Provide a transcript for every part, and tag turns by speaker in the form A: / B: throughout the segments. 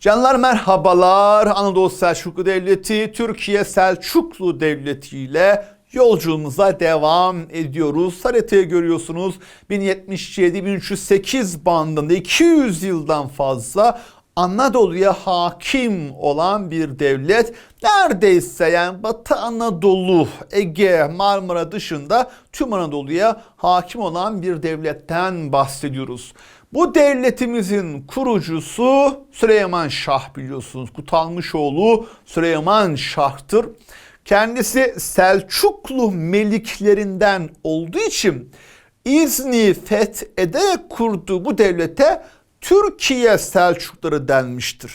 A: Canlar merhabalar. Anadolu Selçuklu Devleti, Türkiye Selçuklu Devleti ile yolculuğumuza devam ediyoruz. Haritayı görüyorsunuz. 1077-1308 bandında 200 yıldan fazla Anadolu'ya hakim olan bir devlet. Neredeyse yani Batı Anadolu, Ege, Marmara dışında tüm Anadolu'ya hakim olan bir devletten bahsediyoruz. Bu devletimizin kurucusu Süleyman Şah biliyorsunuz. Kutalmışoğlu Süleyman Şah'tır. Kendisi Selçuklu meliklerinden olduğu için İzni fethederek kurduğu bu devlete Türkiye Selçukları denmiştir.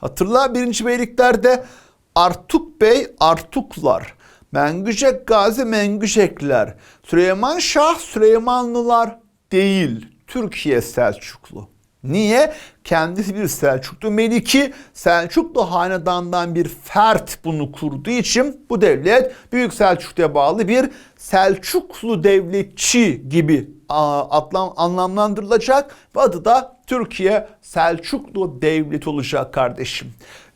A: Hatırla birinci beyliklerde Artuk Bey Artuklar, Mengücek Gazi Mengücekler, Süleyman Şah Süleymanlılar değil Türkiye Selçuklu. Niye? Kendisi bir Selçuklu Meliki, Selçuklu hanedandan bir fert bunu kurduğu için bu devlet Büyük Selçuklu'ya bağlı bir Selçuklu devletçi gibi anlamlandırılacak ve adı da Türkiye Selçuklu Devleti olacak kardeşim.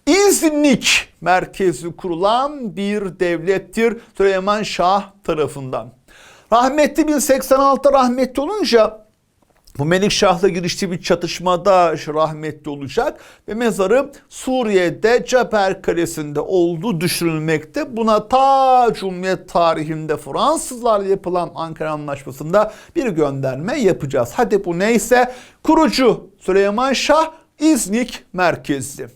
A: İznik merkezi kurulan bir devlettir Süleyman Şah tarafından. Rahmetli 1086 rahmetli olunca bu Melikşah'la giriştiği bir çatışmada rahmetli olacak ve mezarı Suriye'de Ceper Kalesi'nde olduğu düşünülmekte. Buna ta Cumhuriyet tarihinde Fransızlarla yapılan Ankara Anlaşması'nda bir gönderme yapacağız. Hadi bu neyse kurucu Süleyman Şah İznik merkezli.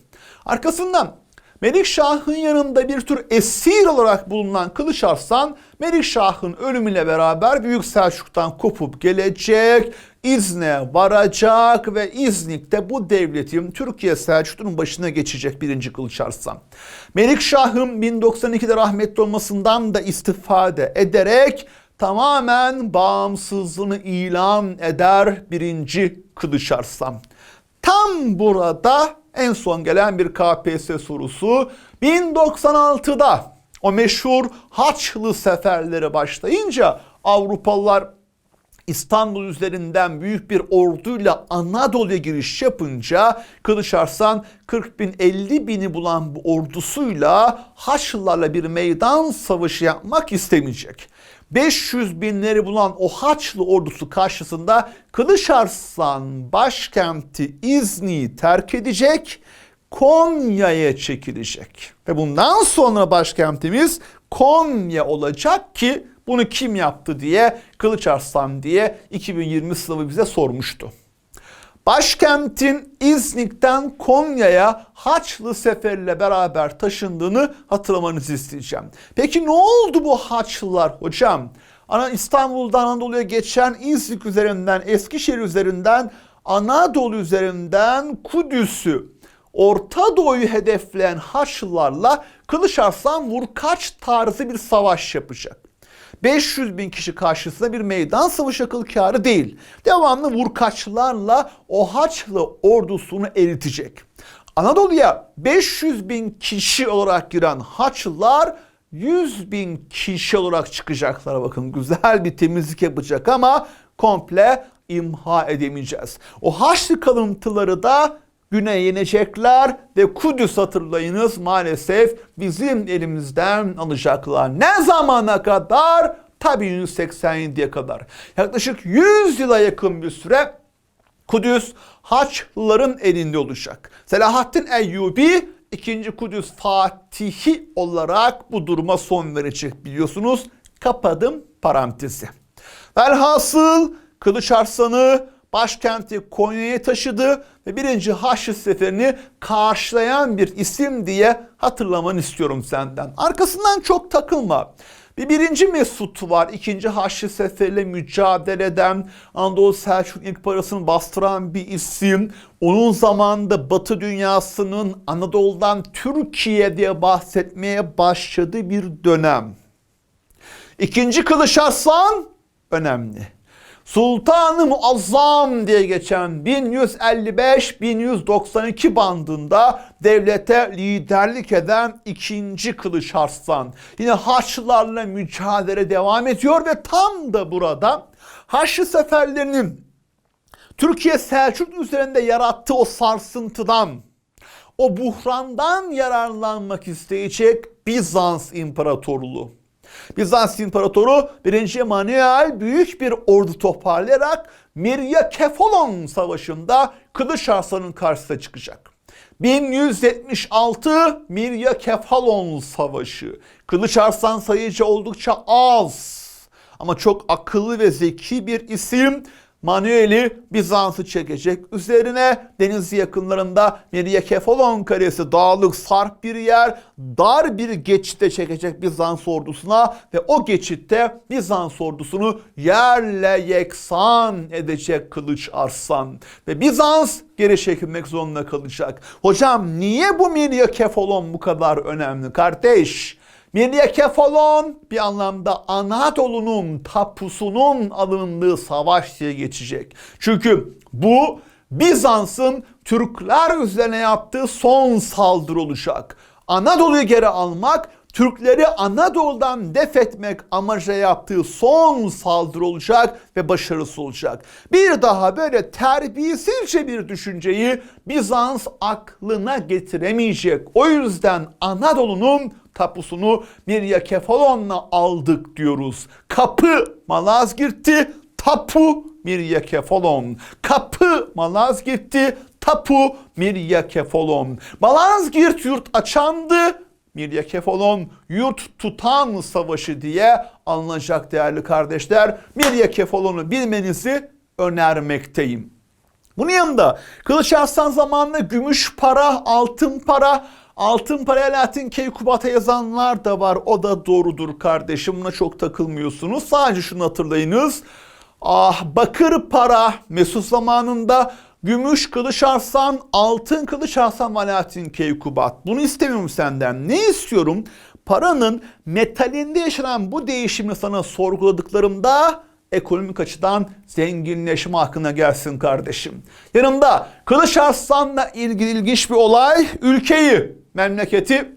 A: Arkasından Melikşah'ın yanında bir tür esir olarak bulunan Kılıç Arslan, Melikşah'ın ölümüyle beraber Büyük Selçuk'tan kopup gelecek, İzne varacak ve İznik'te bu devletin Türkiye Selçuklu'nun başına geçecek birinci Kılıç Arslan. Melikşah'ın 1092'de rahmetli olmasından da istifade ederek tamamen bağımsızlığını ilan eder birinci Kılıç Arslan. Tam burada en son gelen bir KPSS sorusu 1096'da o meşhur Haçlı seferleri başlayınca Avrupalılar İstanbul üzerinden büyük bir orduyla Anadolu'ya giriş yapınca Kılıç Arslan 40 bin 50 bini bulan bu ordusuyla Haçlılarla bir meydan savaşı yapmak istemeyecek. 500 binleri bulan o Haçlı ordusu karşısında Kılıç Arslan başkenti İzni'yi terk edecek, Konya'ya çekilecek. Ve bundan sonra başkentimiz Konya olacak ki bunu kim yaptı diye Kılıç Arslan diye 2020 sınavı bize sormuştu. Başkentin İznik'ten Konya'ya Haçlı seferiyle beraber taşındığını hatırlamanızı isteyeceğim. Peki ne oldu bu Haçlılar hocam? Ana İstanbul'dan Anadolu'ya geçen İznik üzerinden, Eskişehir üzerinden, Anadolu üzerinden Kudüs'ü, Orta Doğu'yu hedefleyen Haçlılarla Kılıç Arslan vurkaç tarzı bir savaş yapacak. 500 bin kişi karşısında bir meydan savaşı akıl kârı değil. Devamlı vurkaçlarla o Haçlı ordusunu eritecek. Anadolu'ya 500 bin kişi olarak giren Haçlılar 100 bin kişi olarak çıkacaklar. Bakın güzel bir temizlik yapacak ama komple imha edemeyeceğiz. O Haçlı kalıntıları da güne yenecekler ve Kudüs hatırlayınız maalesef bizim elimizden alacaklar. Ne zamana kadar? Tabii 187'ye kadar. Yaklaşık 100 yıla yakın bir süre Kudüs Haçlıların elinde olacak. Selahaddin Eyyubi ikinci Kudüs Fatihi olarak bu duruma son verecek biliyorsunuz. Kapadım parantezi. Velhasıl Kılıç Arslan'ı başkenti Konya'ya taşıdı ve birinci Haçlı Seferi'ni karşılayan bir isim diye hatırlamanı istiyorum senden. Arkasından çok takılma. Bir birinci Mesut var. ikinci Haçlı Seferi'yle mücadele eden Anadolu Selçuk ilk parasını bastıran bir isim. Onun zamanında Batı dünyasının Anadolu'dan Türkiye diye bahsetmeye başladığı bir dönem. İkinci Kılıç Arslan önemli. Sultanı Muazzam diye geçen 1155-1192 bandında devlete liderlik eden ikinci Kılıç Arslan. Yine Haçlılarla mücadele devam ediyor ve tam da burada Haçlı seferlerinin Türkiye Selçuklu üzerinde yarattığı o sarsıntıdan, o buhrandan yararlanmak isteyecek Bizans İmparatorluğu. Bizans İmparatoru 1. Emanuel büyük bir ordu toparlayarak Mirya Kefalon Savaşı'nda Kılıç Arslan'ın karşısına çıkacak. 1176 Mirya Kefalon Savaşı. Kılıç Arslan sayıca oldukça az ama çok akıllı ve zeki bir isim. Manuel'i Bizans'ı çekecek. Üzerine deniz yakınlarında Mirya Kefalon Kalesi dağlık sarp bir yer. Dar bir geçitte çekecek Bizans ordusuna ve o geçitte Bizans ordusunu yerle yeksan edecek Kılıç Arslan. Ve Bizans geri çekilmek zorunda kalacak. Hocam niye bu Mirya Kefalon bu kadar önemli kardeş? Mirya Kefalon bir anlamda Anadolu'nun tapusunun alındığı savaş diye geçecek. Çünkü bu Bizans'ın Türkler üzerine yaptığı son saldırı olacak. Anadolu'yu geri almak, Türkleri Anadolu'dan def etmek amacıyla yaptığı son saldırı olacak ve başarısı olacak. Bir daha böyle terbiyesizce bir düşünceyi Bizans aklına getiremeyecek. O yüzden Anadolu'nun tapusunu Mirya Kefalon'la aldık diyoruz. Kapı Malazgirt'ti, tapu Mirya Kefalon. Kapı Malazgirt'ti, tapu Mirya Kefalon. Malazgirt yurt açandı, Mirya Kefalon yurt tutan savaşı diye anılacak değerli kardeşler. Mirya Kefalon'u bilmenizi önermekteyim. Bunun yanında Kılıç Arslan zamanında gümüş para, altın para, altın para Latin Keykubat'a yazanlar da var. O da doğrudur kardeşim. Buna çok takılmıyorsunuz. Sadece şunu hatırlayınız. Ah bakır para Mesut zamanında Gümüş kılıç arslan, altın kılıç arslan Valatin Keykubat. Bunu istemiyorum senden. Ne istiyorum? Paranın metalinde yaşanan bu değişimi sana sorguladıklarımda ekonomik açıdan zenginleşme hakkına gelsin kardeşim. Yanımda Kılıç Arslan'la ilgili ilginç bir olay. Ülkeyi, memleketi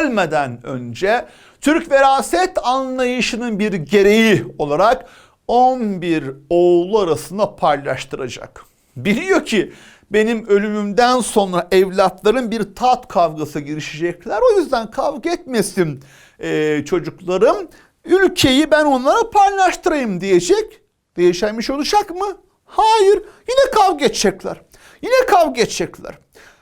A: ölmeden önce Türk veraset anlayışının bir gereği olarak 11 oğlu arasında paylaştıracak. Biliyor ki benim ölümümden sonra evlatlarım bir tat kavgası girişecekler. O yüzden kavga etmesin e, çocuklarım. Ülkeyi ben onlara paylaştırayım diyecek. Değişen bir şey olacak mı? Hayır. Yine kavga edecekler. Yine kavga edecekler.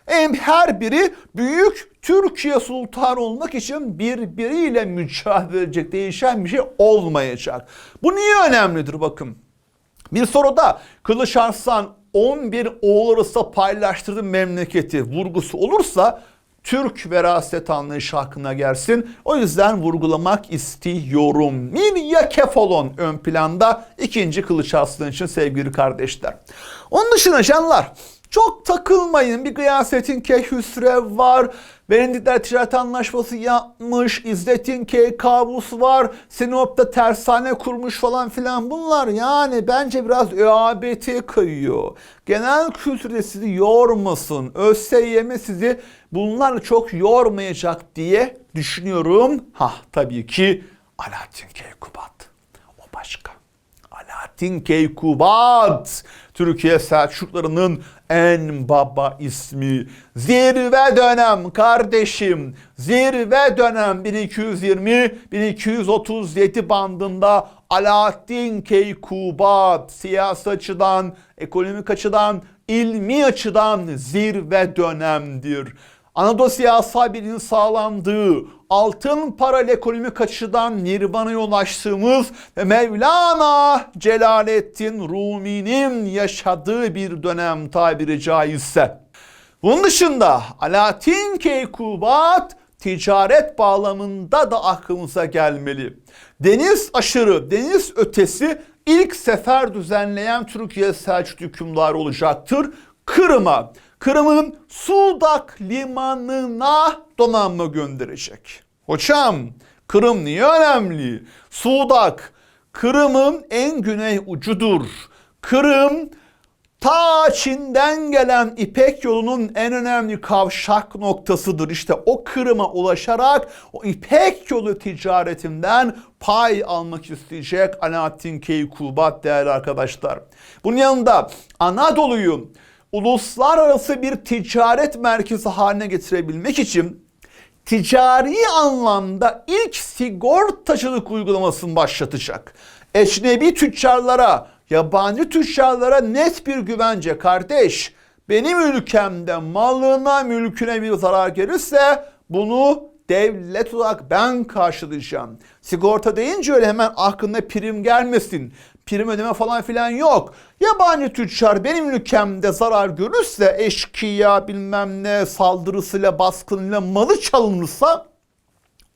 A: Hem her biri büyük Türkiye sultanı olmak için birbiriyle mücadele edecek. Değişen bir şey olmayacak. Bu niye önemlidir bakın. Bir soruda Kılıç Arslan 11 oğul arasında paylaştırdığı memleketi vurgusu olursa Türk veraset anlayışı hakkına gelsin. O yüzden vurgulamak istiyorum. Mirya Kefalon ön planda ikinci Kılıç Arslan için sevgili kardeşler. Onun dışında canlar çok takılmayın. Bir Gıyasettin Keyhüsrev var. Venedikler ticaret anlaşması yapmış. İzzettin Key kabus var. Sinop'ta tersane kurmuş falan filan. Bunlar yani bence biraz ÖABT kayıyor. Genel kültürde sizi yormasın. ÖSYM sizi bunlar çok yormayacak diye düşünüyorum. Ha tabii ki Alaaddin Keykubat. O başka. Alaaddin Keykubat. Türkiye Selçuklarının en baba ismi. Zirve dönem kardeşim. Zirve dönem 1220-1237 bandında Alaaddin Keykubat siyasi açıdan, ekonomik açıdan, ilmi açıdan zirve dönemdir. Anadolu siyasal birliğinin sağlandığı, altın para ekonomik açıdan Nirvana'ya ulaştığımız ve Mevlana Celaleddin Rumi'nin yaşadığı bir dönem tabiri caizse. Bunun dışında Alaaddin Keykubat ticaret bağlamında da aklımıza gelmeli. Deniz aşırı, deniz ötesi ilk sefer düzenleyen Türkiye Selçuklu hükümdarı olacaktır. Kırım'a, Kırım'ın Sudak limanına donanma gönderecek. Hocam Kırım niye önemli? Sudak Kırım'ın en güney ucudur. Kırım Ta Çin'den gelen İpek yolunun en önemli kavşak noktasıdır. İşte o Kırım'a ulaşarak o İpek yolu ticaretinden pay almak isteyecek Alaaddin Keykubat değerli arkadaşlar. Bunun yanında Anadolu'yu uluslararası bir ticaret merkezi haline getirebilmek için ticari anlamda ilk sigortacılık uygulamasını başlatacak. Ecnebi tüccarlara, yabancı tüccarlara net bir güvence kardeş. Benim ülkemde malına, mülküne bir zarar gelirse bunu devlet olarak ben karşılayacağım. Sigorta deyince öyle hemen aklına prim gelmesin. Prim ödeme falan filan yok. Yabancı tüccar benim ülkemde zarar görürse eşkıya bilmem ne saldırısıyla baskınıyla malı çalınırsa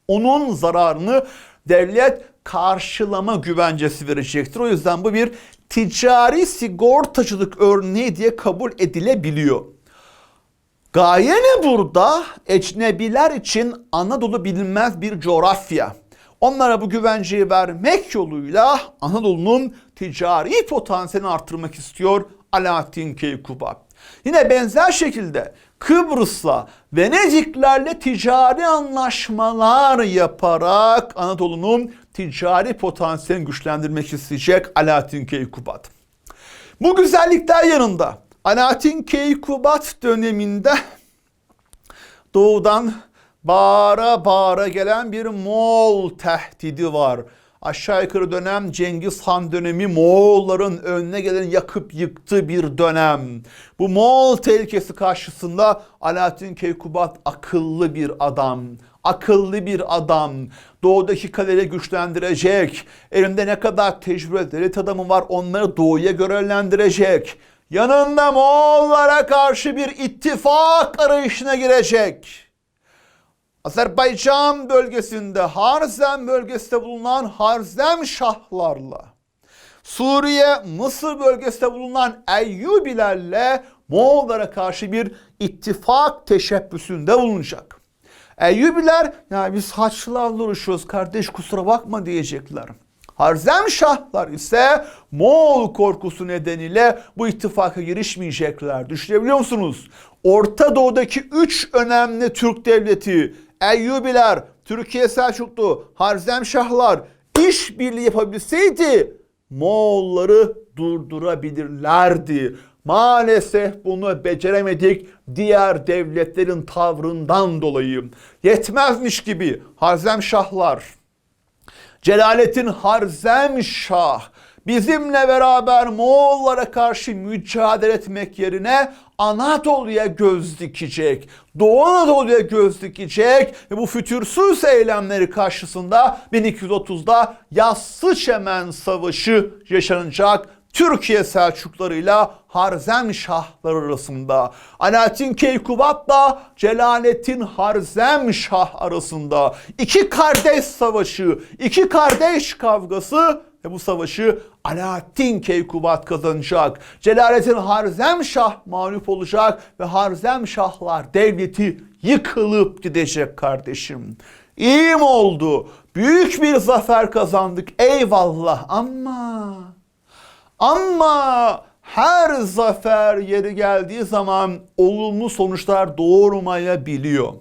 A: onun zararını devlet karşılama güvencesi verecektir. O yüzden bu bir ticari sigortacılık örneği diye kabul edilebiliyor. Gaye ne burada? Ecnebiler için Anadolu bilinmez bir coğrafya. Onlara bu güvenceyi vermek yoluyla Anadolu'nun ticari potansiyelini arttırmak istiyor Alaaddin Keykubat. Yine benzer şekilde Kıbrıs'la Venediklerle ticari anlaşmalar yaparak Anadolu'nun ticari potansiyelini güçlendirmek isteyecek Alaaddin Keykubat. Bu güzellikler yanında Alaaddin Keykubat döneminde doğudan bağıra bağıra gelen bir Moğol tehdidi var. Aşağı yukarı dönem Cengiz Han dönemi Moğolların önüne gelen yakıp yıktığı bir dönem. Bu Moğol tehlikesi karşısında Alaaddin Keykubat akıllı bir adam. Akıllı bir adam. Doğudaki kaleleri güçlendirecek. Elinde ne kadar tecrübeli devlet adamı var onları doğuya görevlendirecek. Yanında Moğollara karşı bir ittifak arayışına girecek. Azerbaycan bölgesinde Harzem bölgesinde bulunan Harzem Şahlarla Suriye, Mısır bölgesinde bulunan Eyyubilerle Moğollara karşı bir ittifak teşebbüsünde bulunacak. Eyyubiler ya biz Haçlılarla uğraşıyoruz kardeş kusura bakma diyecekler. Harzem Şahlar ise Moğol korkusu nedeniyle bu ittifaka girişmeyecekler. Düşünebiliyor musunuz? Orta Doğu'daki üç önemli Türk devleti Eyyubiler, Türkiye Selçuklu, Harzemşahlar işbirliği yapabilseydi Moğolları durdurabilirlerdi. Maalesef bunu beceremedik diğer devletlerin tavrından dolayı. Yetmezmiş gibi Harzemşahlar, Celalettin Harzemşah bizimle beraber Moğollara karşı mücadele etmek yerine Anadolu'ya göz dikecek. Doğu Anadolu'ya göz dikecek ve bu fütursuz eylemleri karşısında 1230'da Yassı Çemen Savaşı yaşanacak. Türkiye Selçuklarıyla Harzem Şahlar arasında, Alaaddin Keykubat'la Celalettin Harzem Şah arasında iki kardeş savaşı, iki kardeş kavgası ve bu savaşı Alaaddin Keykubat kazanacak. Celalettin Harzem Şah mağlup olacak ve Harzem Şahlar devleti yıkılıp gidecek kardeşim. İyi mi oldu? Büyük bir zafer kazandık eyvallah ama ama her zafer yeri geldiği zaman olumlu sonuçlar doğurmayabiliyor.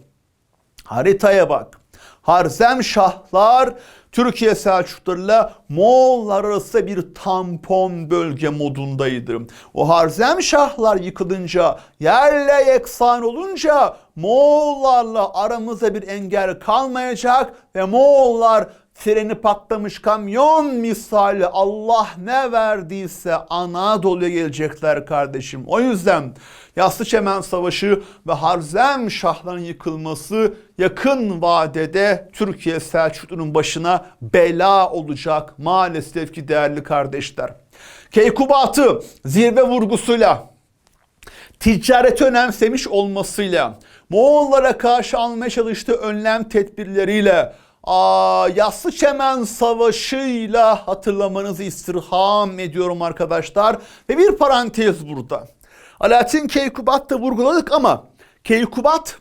A: Haritaya bak. Harzem Şahlar Türkiye Selçuklularıyla Moğollar arasında bir tampon bölge modundaydı. O Harzem Şahlar yıkılınca, yerle yeksan olunca Moğollarla aramızda bir engel kalmayacak ve Moğollar freni patlamış kamyon misali Allah ne verdiyse Anadolu'ya gelecekler kardeşim. O yüzden Yassı Çemen Savaşı ve Harzem Şahların yıkılması yakın vadede Türkiye Selçuklu'nun başına bela olacak maalesef ki değerli kardeşler. Keykubat'ı zirve vurgusuyla ticareti önemsemiş olmasıyla Moğollara karşı almaya çalıştığı önlem tedbirleriyle Aa, Yassı Çemen Savaşı'yla hatırlamanızı istirham ediyorum arkadaşlar. Ve bir parantez burada. Alaaddin Keykubat da vurguladık ama Keykubat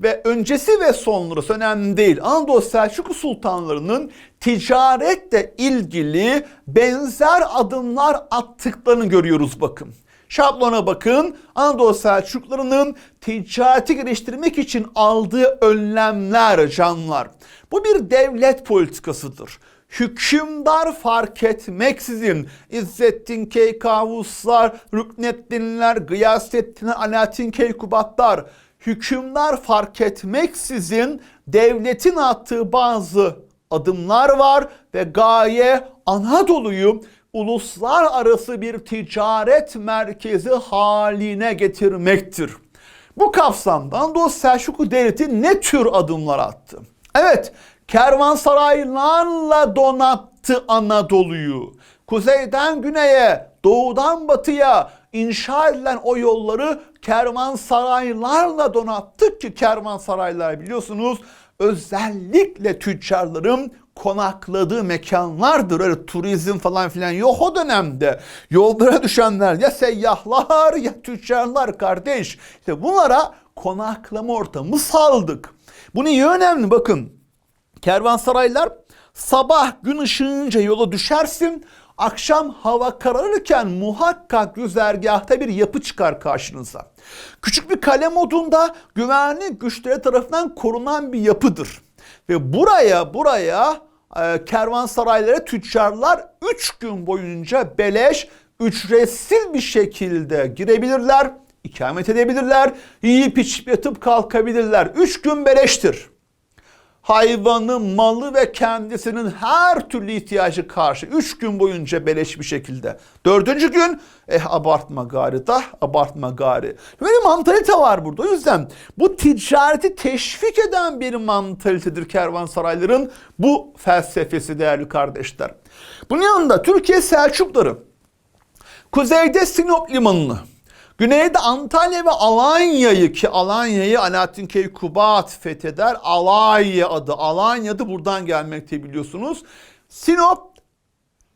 A: ve öncesi ve sonrası önemli değil. Anadolu Selçuklu sultanlarının ticaretle ilgili benzer adımlar attıklarını görüyoruz bakın. Şablona bakın. Anadolu Selçuklularının ticareti geliştirmek için aldığı önlemler canlar. Bu bir devlet politikasıdır hükümdar fark etmeksizin İzzettin Keykavuslar, Rükneddinler, Gıyasettinler, Alaaddin Keykubatlar hükümdar fark etmeksizin devletin attığı bazı adımlar var ve gaye Anadolu'yu uluslararası bir ticaret merkezi haline getirmektir. Bu kapsamda Anadolu Selçuklu Devleti ne tür adımlar attı? Evet, kervansaraylarla donattı Anadolu'yu. Kuzeyden güneye, doğudan batıya inşa edilen o yolları kervansaraylarla donattık ki kervansaraylar biliyorsunuz özellikle tüccarların konakladığı mekanlardır. Öyle turizm falan filan yok o dönemde. Yollara düşenler ya seyyahlar ya tüccarlar kardeş. İşte bunlara konaklama ortamı saldık. Bu niye önemli bakın. Kervansaraylar sabah gün ışığınca yola düşersin. Akşam hava kararırken muhakkak güzergahta bir yapı çıkar karşınıza. Küçük bir kale modunda güvenli güçleri tarafından korunan bir yapıdır. Ve buraya buraya e, kervansaraylara tüccarlar 3 gün boyunca beleş ücretsiz bir şekilde girebilirler, ikamet edebilirler, yiyip içip yatıp kalkabilirler. 3 gün beleştir hayvanı, malı ve kendisinin her türlü ihtiyacı karşı 3 gün boyunca beleş bir şekilde. Dördüncü gün eh abartma gari da abartma gari. Böyle mantalite var burada. O yüzden bu ticareti teşvik eden bir mantalitedir kervansarayların bu felsefesi değerli kardeşler. Bunun yanında Türkiye Selçukları kuzeyde Sinop limanını Güneyde Antalya ve Alanya'yı ki Alanya'yı Alaaddin Keykubat fetheder. Alanya adı. Alanya adı buradan gelmekte biliyorsunuz. Sinop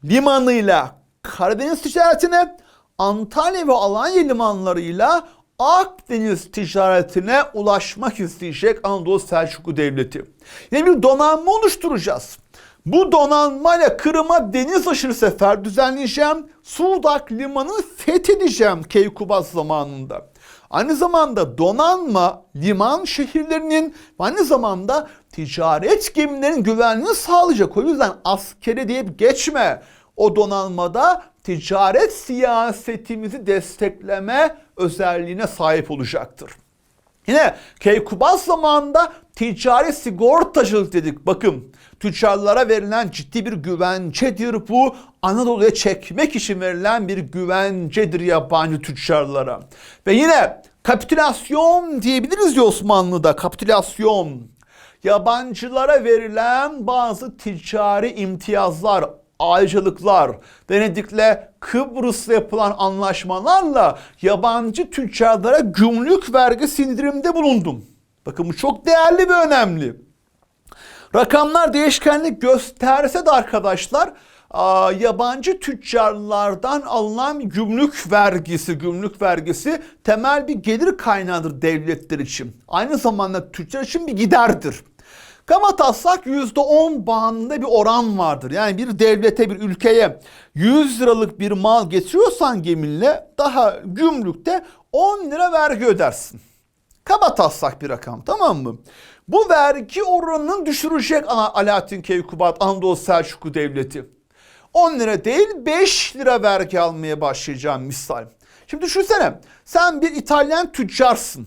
A: limanıyla Karadeniz ticaretine Antalya ve Alanya limanlarıyla Akdeniz ticaretine ulaşmak isteyecek Anadolu Selçuklu Devleti. Yani bir donanma oluşturacağız. Bu donanmayla Kırım'a deniz aşırı sefer düzenleyeceğim. Sudak limanını fethedeceğim Keykubat zamanında. Aynı zamanda donanma, liman şehirlerinin aynı zamanda ticaret gemilerinin güvenliğini sağlayacak. O yüzden askeri deyip geçme. O donanmada ticaret siyasetimizi destekleme özelliğine sahip olacaktır. Yine Keykubat zamanında ticari sigortacılık dedik. Bakın tüccarlara verilen ciddi bir güvencedir bu. Anadolu'ya çekmek için verilen bir güvencedir yabancı tüccarlara. Ve yine kapitülasyon diyebiliriz ya Osmanlı'da kapitülasyon. Yabancılara verilen bazı ticari imtiyazlar, ayrıcalıklar, Venedik'le Kıbrıs'la yapılan anlaşmalarla yabancı tüccarlara gümrük vergi sindirimde bulundum. Bakın bu çok değerli ve önemli. Rakamlar değişkenlik gösterse de arkadaşlar yabancı tüccarlardan alınan gümrük vergisi, gümrük vergisi temel bir gelir kaynağıdır devletler için. Aynı zamanda tüccar için bir giderdir. Kama taslak %10 bandında bir oran vardır. Yani bir devlete, bir ülkeye 100 liralık bir mal getiriyorsan geminle daha gümrükte 10 lira vergi ödersin. Kaba taslak bir rakam tamam mı? Bu vergi oranını düşürecek Alaaddin Keykubat Anadolu Selçuklu Devleti. 10 lira değil 5 lira vergi almaya başlayacağım misal. Şimdi düşünsene sen bir İtalyan tüccarsın.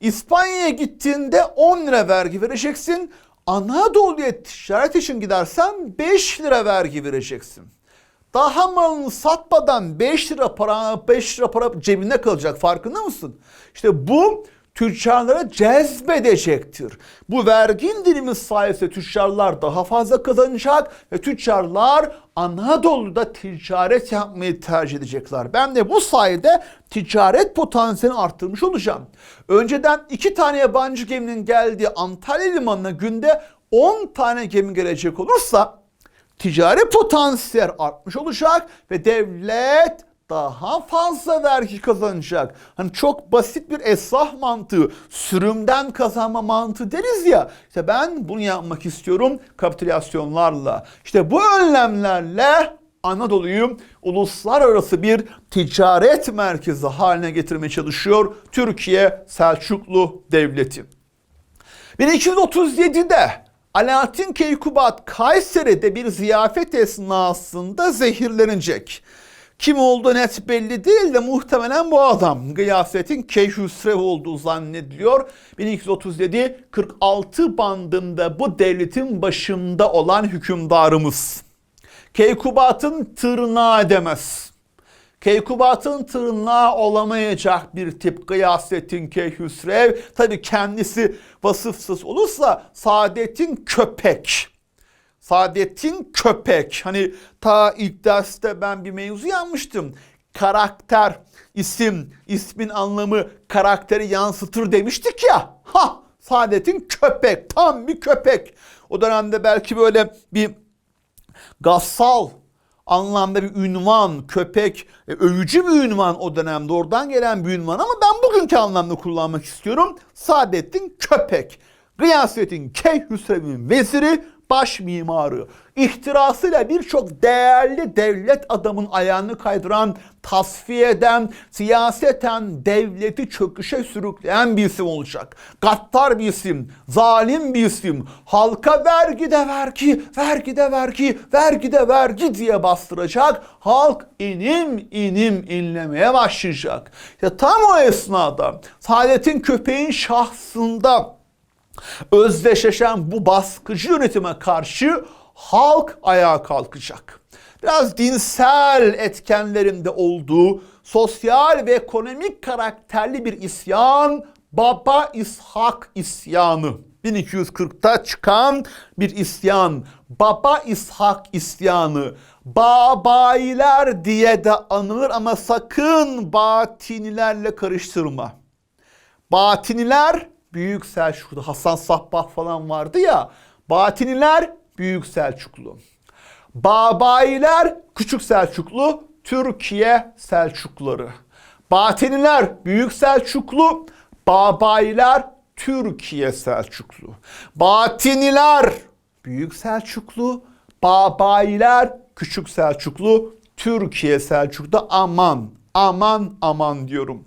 A: İspanya'ya gittiğinde 10 lira vergi vereceksin. Anadolu'ya ticaret için gidersen 5 lira vergi vereceksin. Daha malını satmadan 5 lira para 5 lira para cebinde kalacak farkında mısın? İşte bu tüccarlara cezbedecektir. Bu vergi indirimi sayesinde tüccarlar daha fazla kazanacak ve tüccarlar Anadolu'da ticaret yapmayı tercih edecekler. Ben de bu sayede ticaret potansiyelini arttırmış olacağım. Önceden iki tane yabancı geminin geldiği Antalya Limanı'na günde 10 tane gemi gelecek olursa ticari potansiyel artmış olacak ve devlet daha fazla vergi kazanacak. Hani çok basit bir esrah mantığı, sürümden kazanma mantığı deriz ya. İşte ben bunu yapmak istiyorum kapitülasyonlarla. İşte bu önlemlerle Anadolu'yu uluslararası bir ticaret merkezi haline getirmeye çalışıyor Türkiye Selçuklu Devleti. 1237'de Alaaddin Keykubat Kayseri'de bir ziyafet esnasında zehirlenecek. Kim olduğu net belli değil de muhtemelen bu adam Gıyasettin Keyhüsrev olduğu zannediliyor. 1237-46 bandında bu devletin başında olan hükümdarımız. Keykubat'ın tırnağı demez. Keykubat'ın tırnağı olamayacak bir tip Gıyasettin Keyhüsrev. Tabi kendisi vasıfsız olursa Saadettin Köpek. Saadettin Köpek. Hani ta ilk derste ben bir mevzu yanmıştım. Karakter, isim, ismin anlamı karakteri yansıtır demiştik ya. Ha, Saadettin Köpek. Tam bir köpek. O dönemde belki böyle bir gassal anlamda bir ünvan, köpek, e, övücü bir ünvan o dönemde oradan gelen bir ünvan ama ben bugünkü anlamda kullanmak istiyorum. Saadettin Köpek, Gıyasettin Keyhüsrev'in veziri, baş mimarı, ihtirasıyla birçok değerli devlet adamın ayağını kaydıran, tasfiye eden, siyaseten devleti çöküşe sürükleyen bir isim olacak. Gaddar bir isim, zalim bir isim, halka vergi de vergi, vergi de vergi, vergi de vergi diye bastıracak. Halk inim inim inlemeye başlayacak. İşte tam o esnada Saadet'in köpeğin şahsında özdeşleşen bu baskıcı yönetime karşı halk ayağa kalkacak. Biraz dinsel etkenlerinde olduğu sosyal ve ekonomik karakterli bir isyan Baba İshak isyanı. 1240'ta çıkan bir isyan. Baba İshak isyanı. Babayiler diye de anılır ama sakın batinilerle karıştırma. Batiniler Büyük Selçuklu, Hasan Sabbah falan vardı ya. Batiniler Büyük Selçuklu. Babayiler Küçük Selçuklu, Türkiye Selçukluları. Batiniler Büyük Selçuklu, Babayiler Türkiye Selçuklu. Batiniler Büyük Selçuklu, Babayiler Küçük Selçuklu, Türkiye Selçuklu aman aman aman diyorum.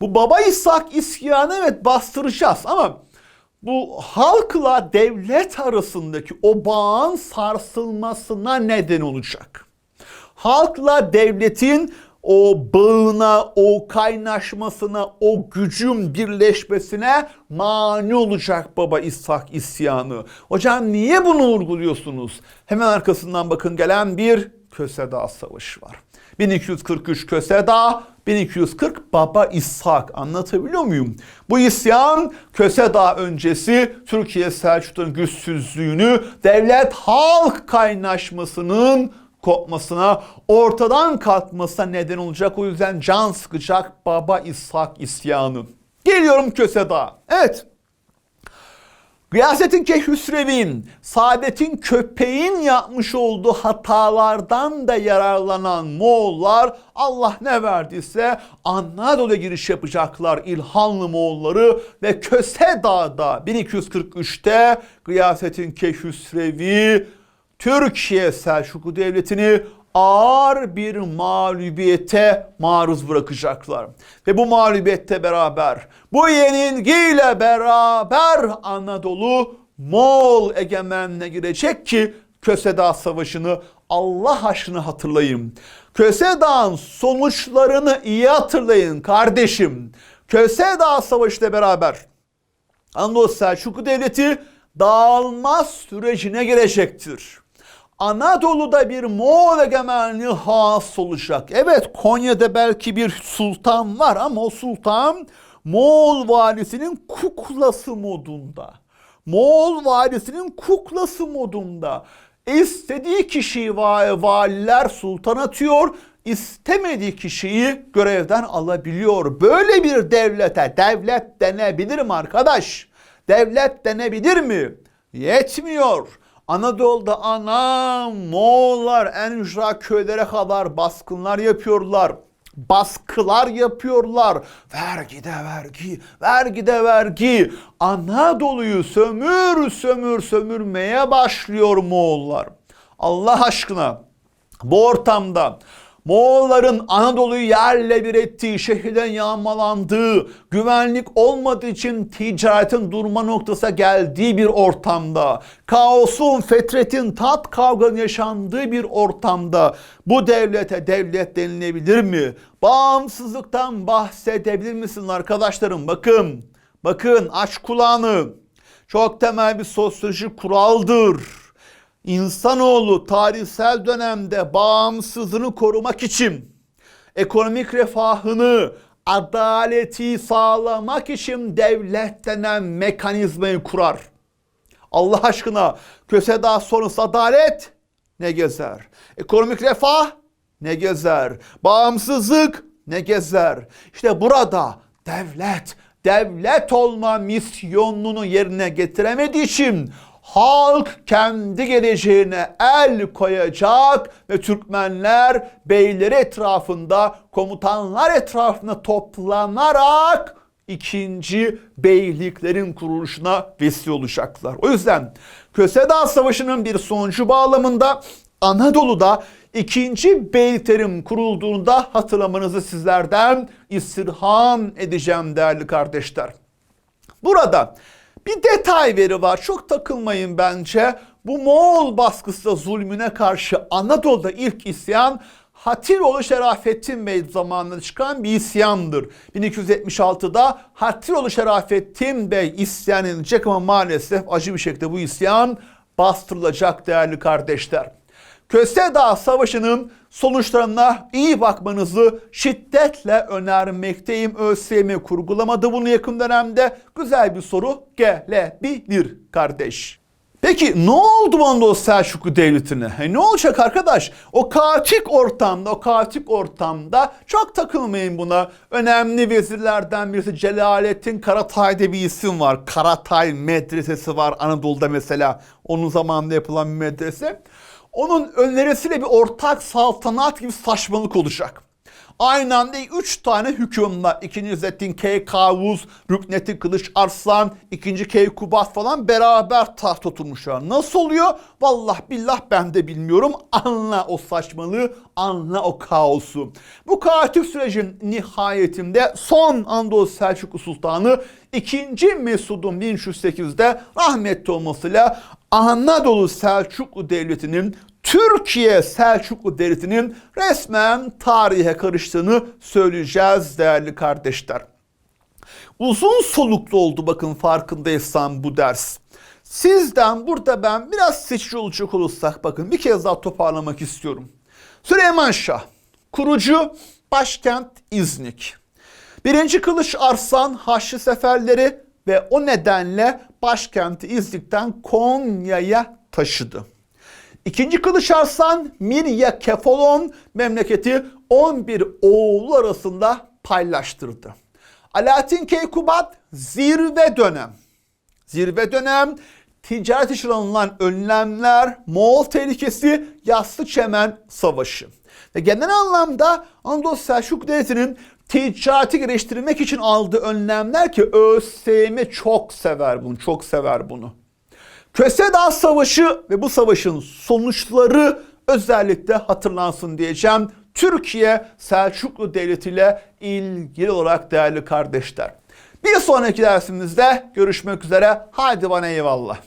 A: Bu Baba İshak isyanı evet bastıracağız ama bu halkla devlet arasındaki o bağın sarsılmasına neden olacak. Halkla devletin o bağına, o kaynaşmasına, o gücün birleşmesine mani olacak Baba İshak isyanı. Hocam niye bunu vurguluyorsunuz? Hemen arkasından bakın gelen bir Köse Savaşı var. 1243 Köse 1240 Baba İshak anlatabiliyor muyum? Bu isyan Köse öncesi Türkiye Selçukluların güçsüzlüğünü devlet halk kaynaşmasının kopmasına, ortadan kalkmasına neden olacak. O yüzden can sıkacak Baba İshak isyanı. Geliyorum Köse Evet. Gıyasettin Keyhüsrev'in, Saadet'in köpeğin yapmış olduğu hatalardan da yararlanan Moğollar Allah ne verdiyse Anadolu'ya giriş yapacaklar İlhanlı Moğolları ve Köse Dağ'da 1243'te Gıyasettin Keyhüsrev'i Türkiye Selçuklu Devleti'ni ağır bir mağlubiyete maruz bırakacaklar. Ve bu mağlubiyette beraber, bu yenilgiyle beraber Anadolu Moğol egemenliğine girecek ki Köse Savaşı'nı Allah aşkına hatırlayın. Köse sonuçlarını iyi hatırlayın kardeşim. Köse Dağ Savaşı ile beraber Anadolu Selçuklu Devleti dağılmaz sürecine girecektir. Anadolu'da bir Moğol egemenliği has olacak. Evet Konya'da belki bir sultan var ama o sultan Moğol valisinin kuklası modunda. Moğol valisinin kuklası modunda. İstediği kişiyi valiler sultan atıyor, istemediği kişiyi görevden alabiliyor. Böyle bir devlete devlet denebilir mi arkadaş? Devlet denebilir mi? Yetmiyor. Anadolu'da ana Moğollar en ücra köylere kadar baskınlar yapıyorlar. Baskılar yapıyorlar. Vergi de vergi, vergi de vergi. Anadolu'yu sömür sömür sömürmeye başlıyor Moğollar. Allah aşkına Bu ortamda Moğolların Anadolu'yu yerle bir ettiği, şehirden yağmalandığı, güvenlik olmadığı için ticaretin durma noktasına geldiği bir ortamda, kaosun, fetretin, tat kavganın yaşandığı bir ortamda bu devlete devlet denilebilir mi? Bağımsızlıktan bahsedebilir misin arkadaşlarım? Bakın, bakın aç kulağını. Çok temel bir sosyolojik kuraldır. İnsanoğlu tarihsel dönemde bağımsızlığını korumak için ekonomik refahını, adaleti sağlamak için devlet denen mekanizmayı kurar. Allah aşkına köse daha sonrası adalet ne gezer? Ekonomik refah ne gezer? Bağımsızlık ne gezer? İşte burada devlet, devlet olma misyonunu yerine getiremediği için halk kendi geleceğine el koyacak ve Türkmenler beyleri etrafında, komutanlar etrafında toplanarak ikinci beyliklerin kuruluşuna vesile olacaklar. O yüzden Köse Savaşı'nın bir sonucu bağlamında Anadolu'da ikinci beyliklerin kurulduğunda hatırlamanızı sizlerden istirham edeceğim değerli kardeşler. Burada bir detay veri var. Çok takılmayın bence. Bu Moğol baskısı zulmüne karşı Anadolu'da ilk isyan Hatiroğlu Şerafettin Bey zamanında çıkan bir isyandır. 1276'da Hatiroğlu Şerafettin Bey isyan edilecek ama maalesef acı bir şekilde bu isyan bastırılacak değerli kardeşler. Köse Savaşı'nın sonuçlarına iyi bakmanızı şiddetle önermekteyim. ÖSYM kurgulamadı bunu yakın dönemde. Güzel bir soru gelebilir kardeş. Peki ne oldu Anadolu Selçuklu Devleti'ne? E, ne olacak arkadaş? O kaotik ortamda, o kaotik ortamda çok takılmayın buna. Önemli vezirlerden birisi Celalettin Karatay'da bir isim var. Karatay Medresesi var Anadolu'da mesela. Onun zamanında yapılan bir medrese. Onun önerisiyle bir ortak saltanat gibi saçmalık olacak. Aynı anda 3 tane hükümler. İkinci İzzettin Keykavuz, Rüknettin Kılıç Arslan, ikinci Keykubat falan beraber taht oturmuşlar. Nasıl oluyor? Vallahi billah ben de bilmiyorum. Anla o saçmalığı, anla o kaosu. Bu kaotik sürecin nihayetinde son Anadolu Selçuklu Sultanı 2. Mesud'un 1308'de rahmetli olmasıyla Anadolu Selçuklu Devleti'nin Türkiye Selçuklu Devleti'nin resmen tarihe karıştığını söyleyeceğiz değerli kardeşler. Uzun soluklu oldu bakın farkındaysan bu ders. Sizden burada ben biraz seçici olacak olursak bakın bir kez daha toparlamak istiyorum. Süleyman Şah, kurucu başkent İznik. Birinci Kılıç Arslan Haçlı Seferleri ve o nedenle başkenti İznik'ten Konya'ya taşıdı. İkinci Kılıç Arslan Mirya Kefalon memleketi 11 oğlu arasında paylaştırdı. Alaaddin Keykubat zirve dönem. Zirve dönem ticaret için alınan önlemler, Moğol tehlikesi, Yassı Çemen Savaşı. Ve genel anlamda Anadolu Selçuk Devleti'nin ticareti geliştirmek için aldığı önlemler ki ÖSYM çok sever bunu, çok sever bunu. Köse Dağ Savaşı ve bu savaşın sonuçları özellikle hatırlansın diyeceğim. Türkiye Selçuklu Devleti ile ilgili olarak değerli kardeşler. Bir sonraki dersimizde görüşmek üzere. Haydi bana eyvallah.